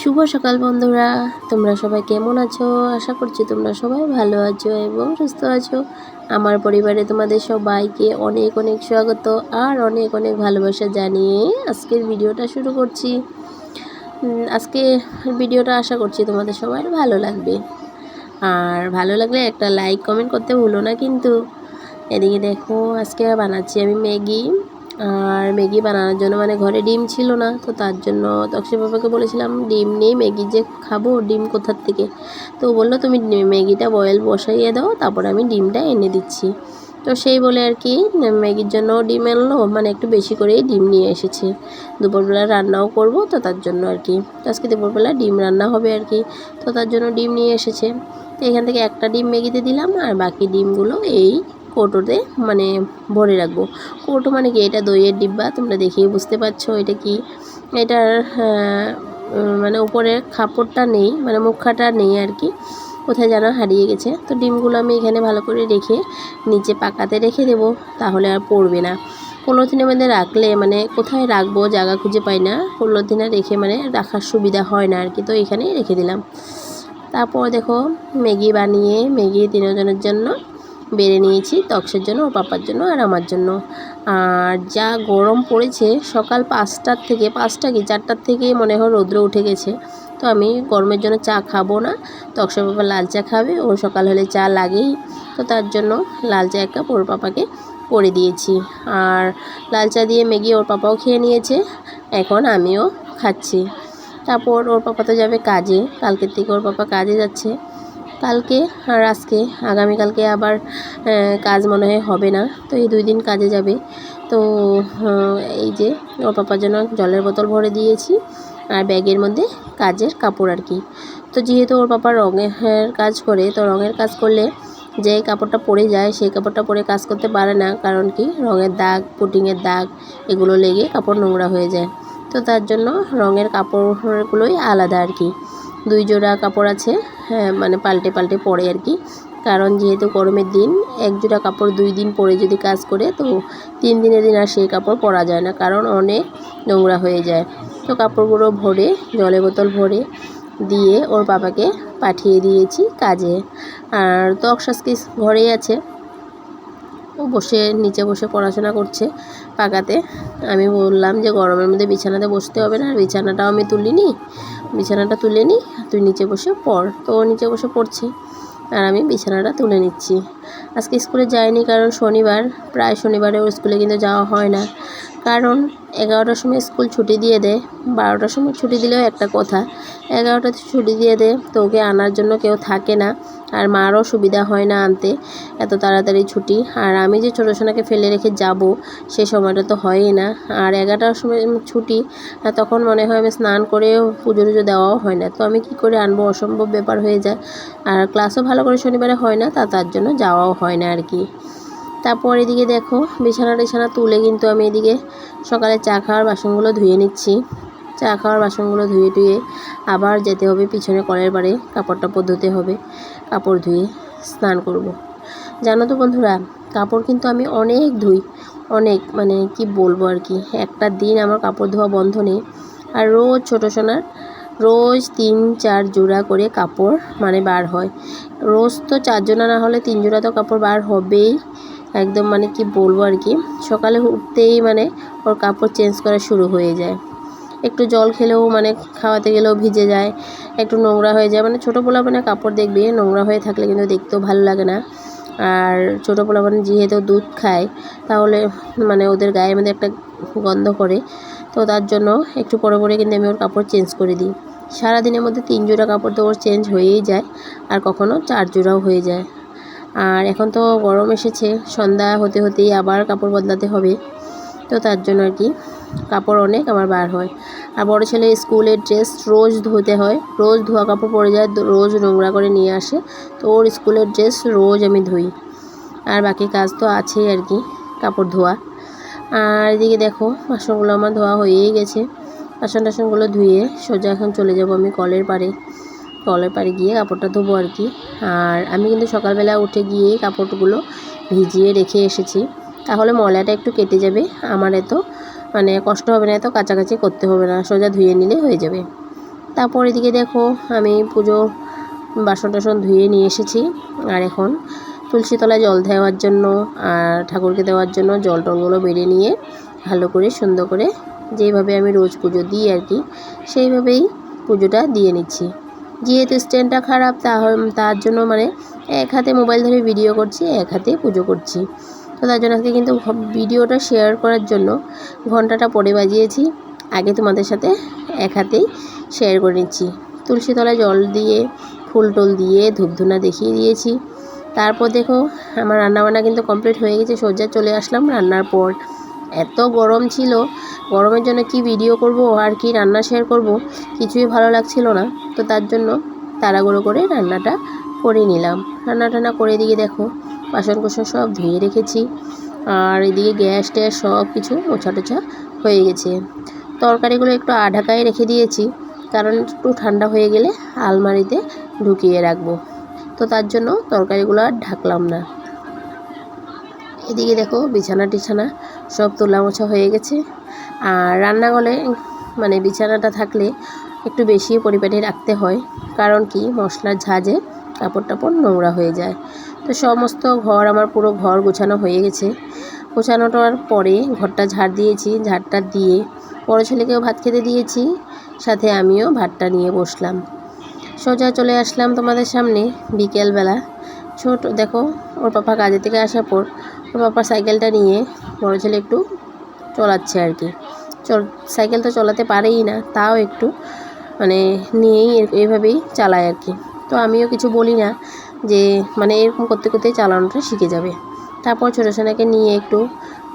শুভ সকাল বন্ধুরা। তোমরা সবাই কেমন আছো? আশা করছি তোমরা সবাই ভালো আছো এবং সুস্থ আছো। আমার পরিবারে তোমাদের সবাইকে অনেক অনেক স্বাগত আর অনেক অনেক ভালোবাসা জানিয়ে আজকের ভিডিওটা শুরু করছি। আজকে ভিডিওটা আশা করছি তোমাদের সবার ভালো লাগবে। আর ভালো লাগলে একটা লাইক কমেন্ট করতে ভুলো না কিন্তু। এদিকে দেখো, আজকে বানাচ্ছি আমি ম্যাগি। আর ম্যাগি বানানোর জন্য মানে ঘরে ডিম ছিল না, তো তার জন্য তক্ষী বাবাকে বলেছিলাম, ডিম নেই, ম্যাগি যে খাব, ডিম কোথার থেকে? তো বলল, তুমি ম্যাগিটা বয়েল বসাইয়ে দাও, তারপরে আমি ডিমটা এনে দিচ্ছি। তো সেই বলে আর কি, ম্যাগির জন্য ডিম আনলো মানে একটু বেশি করেই ডিম নিয়ে এসেছে। দুপুরবেলা রান্নাও করব, তো তার জন্য আর কি। আজকে দুপুরবেলা ডিম রান্না হবে আর কি, তো তার জন্য ডিম নিয়ে এসেছে। তো এখান থেকে একটা ডিম ম্যাগিতে দিলাম, আর বাকি ডিমগুলো এই কৌটোতে মানে ভরে রাখব। কৌটো মানে কি? এটা দইয়ের ডিব্বা, তোমরা দেখেই বুঝতে পারছ এটা কি। এটার মানে উপরে খাপড়টা নেই মানে মুখাটা নেই আর কি। কোথায় যেন হারিয়ে গেছে। তো ডিমগুলো আমি এখানে ভালো করে রেখে নিচে পাকাতে রেখে দেবো, তাহলে আর পড়বে না। পলিথিনের মধ্যে রাখলে মানে কোথায় রাখব, জায়গা খুঁজে পাই না। পলিথিনে রেখে মানে রাখার সুবিধা হয় না আর কি, তো এখানেই রেখে দিলাম। তারপর দেখো, ম্যাগি বানিয়ে ম্যাগি তিনজনের জন্য বেড়ে নিয়েছি তক্সের জন্য ও পাপার জন্য আর আমার জন্য। আর যা গরম পড়েছে, সকাল পাঁচটার থেকে, পাঁচটা কি, চারটার থেকে মনে হয় রৌদ্র উঠে গেছে। তো আমি গরমের জন্য চা খাব না, তক্সের পাপা লাল চা খাবে ও সকাল হলে চা লাগেই। তো তার জন্য লাল চা এক কাপ ওর পাপাকে করে দিয়েছি। আর লাল চা দিয়ে ম্যাগি ওর পাপাও খেয়ে নিয়েছে, এখন আমিও খাচ্ছি। তারপর ওর পাপা তো যাবে কাজে, কালকের থেকে ওর পাপা কাজে যাচ্ছে। কালকে আর আজকে। আগামীকালকে আবার কাজ মনে হয় হবে না। তো এই দুই দিন কাজে যাবে। তো এই যে ওর পাপার জন্য জলের বোতল ভরে দিয়েছি আর ব্যাগের মধ্যে কাজের কাপড় আর কি। তো যেহেতু ওর পাপা রঙের কাজ করে, তো রঙের কাজ করলে যে কাপড়টা পরে যায়, সেই কাপড়টা পরে কাজ করতে পারে না। কারণ কি? রঙের দাগ, পুটিংয়ের দাগ, এগুলো লেগে কাপড় নোংরা হয়ে যায়। তো তার জন্য রঙের কাপড়গুলোই আলাদা আর কি। দুই জোড়া কাপড় আছে হ্যাঁ মানে পাল্টে পাল্টে পরে আর কি। কারণ যেহেতু গরমের দিন, এক জোড়া কাপড় দুই দিন পরে যদি কাজ করে, তো তিন দিনের দিন আর সেই কাপড় পরা যায় না। কারণ অনেক নোংরা হয়ে যায়। তো কাপড়গুলো ভরে, জলে বোতল ভরে দিয়ে ওর বাবাকে পাঠিয়ে দিয়েছি কাজে। আর তক্স আজকে ঘরেই আছে। ও বসে, নিচে বসে পড়াশোনা করছে পাকাতে। আমি বললাম যে গরমের মধ্যে বিছানাতে বসতে হবে না বিছানাটাও আমি তুলিনি। বিছানাটা তুলে নিই তুই নিচে বসে পড়। তো ও নিচে বসে পড়ছে, আর আমি বিছানাটা তুলে নিচ্ছি। আজকে স্কুলে যায়নি কারণ শনিবার, প্রায় শনিবারে ওর স্কুলে কিন্তু যাওয়া হয় না। কারণ এগারোটার সময় স্কুল ছুটি দিয়ে দেয় বারোটার সময় ছুটি দিলেও একটা কথা। এগারোটাতে ছুটি দিয়ে দেয় তো ওকে আনার জন্য কেউ থাকে না। আর মারও সুবিধা হয় না আনতে, এত তাড়াতাড়ি ছুটি। আর আমি যে ছোটো সোনাকে ফেলে রেখে যাব, সে সময়টা তো হয়ই না। আর এগারোটার সময় ছুটি তখন মনে হয় আমি স্নান করে পুজো টুজো দেওয়াও হয় না। তো আমি কি করে আনব? অসম্ভব ব্যাপার হয়ে যায়। আর ক্লাসও ভালো করে শনিবারে হয় না, তা তার জন্য যাওয়াও হয় না আর কি। তারপর এদিকে দেখো, বিছানা টিছানা তুলে কিন্তু আমি এদিকে সকালে চা খাওয়ার বাসনগুলো ধুয়ে নিচ্ছি। চা খাওয়ার বাসনগুলো ধুয়ে টুয়ে আবার যেতে হবে পিছনে কলের বাড়ি কাপড় টাপড় ধুতে হবে। কাপড় ধুয়ে স্নান করব। জানো তো বন্ধুরা, কাপড় কিন্তু আমি অনেক ধুই। অনেক মানে কি বলব আর কি, একটা দিন আমার কাপড় ধোয়া বন্ধ নেই। আর রোজ ছোটো সোনার রোজ তিন, চার জোড়া করে কাপড় মানে বার হয়। রোজ তো চার জোড়া না হলে তিন জোড়া তো কাপড় বার হবেই। একদম মানে কি বলব আর কি, সকালে উঠতেই মানে ওর কাপড় চেঞ্জ করা শুরু হয়ে যায়। একটু জল খেলেও মানে খাওয়াতে গেলেও ভিজে যায়, একটু নোংরা হয়ে যায়। মানে ছোটো পোলাপানে কাপড় দেখবে, নোংরা হয়ে থাকলে কিন্তু দেখতেও ভালো লাগে না। আর ছোটো পোলাপানে যেহেতু দুধ খায়, তাহলে মানে ওদের গায়ে মধ্যে একটা গন্ধ করে। তো তার জন্য একটু পরে পরে কিন্তু আমি ওর কাপড় চেঞ্জ করে দিই। সারাদিনের মধ্যে তিন জোড়া কাপড় তো ওর চেঞ্জ হয়েই যায়, আর কখনো চার জোড়াও হয়ে যায়। আর এখন তো গরম এসেছে, সন্ধ্যা হতে হতেই আবার কাপড় বদলাতে হবে। তো তার জন্য আর কি কাপড় অনেক আমার বার হয়। আর বড়ো ছেলে স্কুলের ড্রেস রোজ ধুতে হয়। রোজ ধোয়া কাপড় পরে যায়, রোজ নোংরা করে নিয়ে আসে। তো ওর স্কুলের ড্রেস রোজ আমি ধুই। আর বাকি কাজ তো আছেই আর কি, কাপড় ধোয়া। আর এদিকে দেখো, বাসনগুলো আমার ধোয়া হয়েই গেছে। বাসন টাসনগুলো ধুয়ে সোজা এখন চলে যাব আমি কলের পাড়ে। কলের পাড়ে গিয়ে কাপড়টা ধোবো আর কি। আর আমি কিন্তু সকালবেলা উঠে গিয়ে কাপড়গুলো ভিজিয়ে রেখে এসেছি। তাহলে ময়লাটা একটু কেটে যাবে, আমার এত মানে কষ্ট হবে না এত, কাছাকাছি করতে হবে না, সোজা ধুয়ে নিলে হয়ে যাবে। তারপর এদিকে দেখো, আমি পুজো বাসন টাসন ধুয়ে নিয়ে এসেছি, আর এখন তুলসী তলায় জল দেওয়ার জন্য আর ঠাকুরকে দেওয়ার জন্য জল টলগুলো বেড়ে নিয়ে ভালো করে সুন্দর করে যেইভাবে আমি রোজ পুজো দিই আর কি, সেইভাবেই পুজোটা দিয়ে নিচ্ছি। যেহেতু স্ট্যান্ডটা খারাপ তার জন্য মানে এক হাতে মোবাইল ধরে ভিডিও করছি, এক হাতে পুজো করছি। তো তার জন্য আজকে কিন্তু ভিডিওটা শেয়ার করার জন্য ঘন্টাটা পরে বাজিয়েছি। আগে তোমাদের সাথে এক হাতেই শেয়ার করে নিচ্ছি। তুলসী তলায় জল দিয়ে, ফুল টুল দিয়ে ধূপধুনা দেখিয়ে দিয়েছি। তারপর দেখো, আমার রান্নাবান্না কিন্তু কমপ্লিট হয়ে গেছে সজ্জা চলে আসলাম। রান্নার পর এত গরম ছিল, গরমের জন্য কি ভিডিও করব আর কি রান্না শেয়ার করব কিছুই ভালো লাগছিল না। তো তার জন্য তাড়াগুড়ো করে রান্নাটা করে নিলাম। রান্না টান্না করে দিকে দেখো বাসন কোসন সব ধুয়ে রেখেছি। আর এদিকে গ্যাস ট্যাস সব কিছু মোছা টোছা হয়ে গেছে। তরকারিগুলো একটু আঢাকায় রেখে দিয়েছি, কারণ একটু ঠান্ডা হয়ে গেলে আলমারিতে ঢুকিয়ে রাখব। তো তার জন্য তরকারিগুলো আর ঢাকলাম না। এদিকে দেখো বিছানা টিছানা সব তোলা মোছা হয়ে গেছে। আর রান্নাঘরে মানে বিছানাটা থাকলে একটু বেশি পরিপাটি রাখতে হয়, কারণ কি মশলার ঝাঁজে কাপড় টাপড় নোংরা হয়ে যায়। তো সমস্ত ঘর আমার পুরো ঘর গোছানো হয়ে গেছে। গোছানোটার পরে ঘরটা ঝাড় দিয়েছি, ঝাড়টা দিয়ে বড়ো ছেলেকেও ভাত খেতে দিয়েছি, সাথে আমিও ভাতটা নিয়ে বসলাম। সোজা চলে আসলাম তোমাদের সামনে বিকেলবেলা। ছোট, দেখো, ওর পাপা কাজে থেকে আসার পর ওর পাপা সাইকেলটা নিয়ে বড়ো ছেলে একটু চলাচ্ছে আর কি। চল, সাইকেল তো চলাতে পারেই না, তাও একটু মানে নিয়েই এইভাবেই চালায় আর কি। তো আমিও কিছু বলি না যে মানে এরকম করতে করতে চালানোটা শিখে যাবে। তারপর ছোটো সোনাকে নিয়ে একটু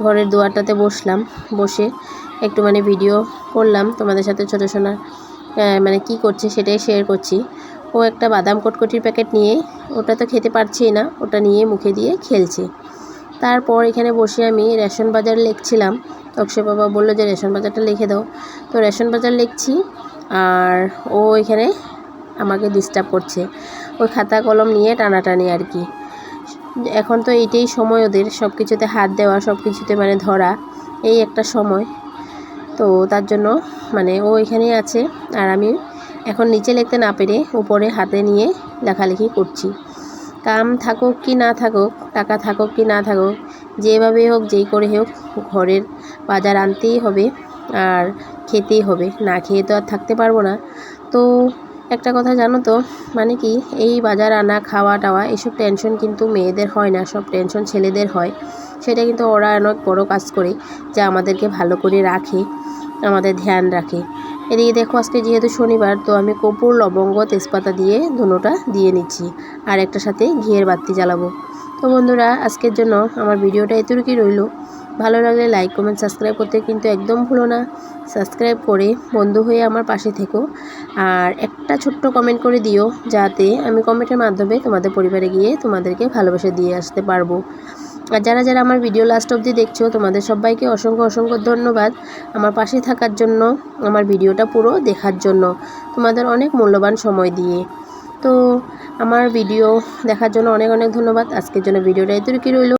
ঘরের দুয়ারটাতে বসলাম। বসে একটু মানে ভিডিও করলাম। তোমাদের সাথে ছোটো সোনা মানে কি করছে সেটাই শেয়ার করছি। ও একটা বাদাম কটকটির প্যাকেট নিয়ে, ওটা তো খেতে পারছেই না, ওটা নিয়ে মুখে দিয়ে খেলছে। তারপর এখানে বসে আমি রেশন বাজার লিখছিলাম। অক্ষয় বাবা বলল যে, রেশন বাজারটা লিখে দাও। তো রেশন বাজার লিখছি, আর ও এখানে আমাকে ডিস্টার্ব করছে। ওই খাতা কলম নিয়ে টানাটানি আর কি। এখন তো এইটাই সময় ওদের সব কিছুতে হাত দেওয়া সব কিছুতে মানে ধরা, এই একটা সময়। তো তার জন্য মানে ও এখানেই আছে আর আমি এখন নিচে লিখতে না পেরে উপরে হাতে নিয়ে লেখালেখি করছি। কাম থাকুক কি না থাকুক, টাকা থাকুক কি না থাকুক, যেভাবে হোক, যেই করে হোক, ঘরের বাজার আনতেই হবে আর খেতেই হবে। না খেয়ে তো আর থাকতে পারব না। তো একটা কথা জানো তো? মানে কি, এই বাজার আনা, খাওয়া টাওয়া, এসব টেনশন কিন্তু মেয়েদের হয় না, সব টেনশন ছেলেদের হয়। সেটা কিন্তু ওরা অনেক বড় কাজ করে, যা আমাদেরকে ভালো করে রাখে, আমাদের ধ্যান রাখে। এদিকে দেখো, আজকে যেহেতু শনিবার, তো আমি কপুর, লবঙ্গ, তেজপাতা দিয়ে ধুনোটা দিয়ে নিচ্ছি, আর একটা সাথে ঘিয়ের বাতি জ্বালাবো। তো বন্ধুরা, আজকের জন্য আমার ভিডিওটা এতটুকুই রইল। ভালো লাগলে লাইক কমেন্ট সাবস্ক্রাইব করতে কিন্তু একদম ভুলো না। সাবস্ক্রাইব করে বন্ধু হয়ে আমার পাশে থেকো। আর একটা ছোট্ট কমেন্ট করে দিও, যাতে আমি কমেন্টের মাধ্যমে তোমাদের পরিবারে গিয়ে তোমাদেরকে ভালোবাসা দিয়ে আসতে পারব। আর যারা যারা আমার ভিডিও লাস্ট অবধি দেখছ, তোমাদের সবাইকে অসংখ্য অসংখ্য ধন্যবাদ আমার পাশে থাকার জন্য, আমার ভিডিওটা পুরো দেখার জন্য, তোমাদের অনেক মূল্যবান সময় দিয়ে। তো, আমার ভিডিও দেখার জন্য অনেক অনেক ধন্যবাদ। আজকের জন্য ভিডিওটা এতটুকুই রইল।